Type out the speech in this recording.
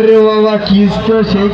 আরে বাবা কিস তো সেই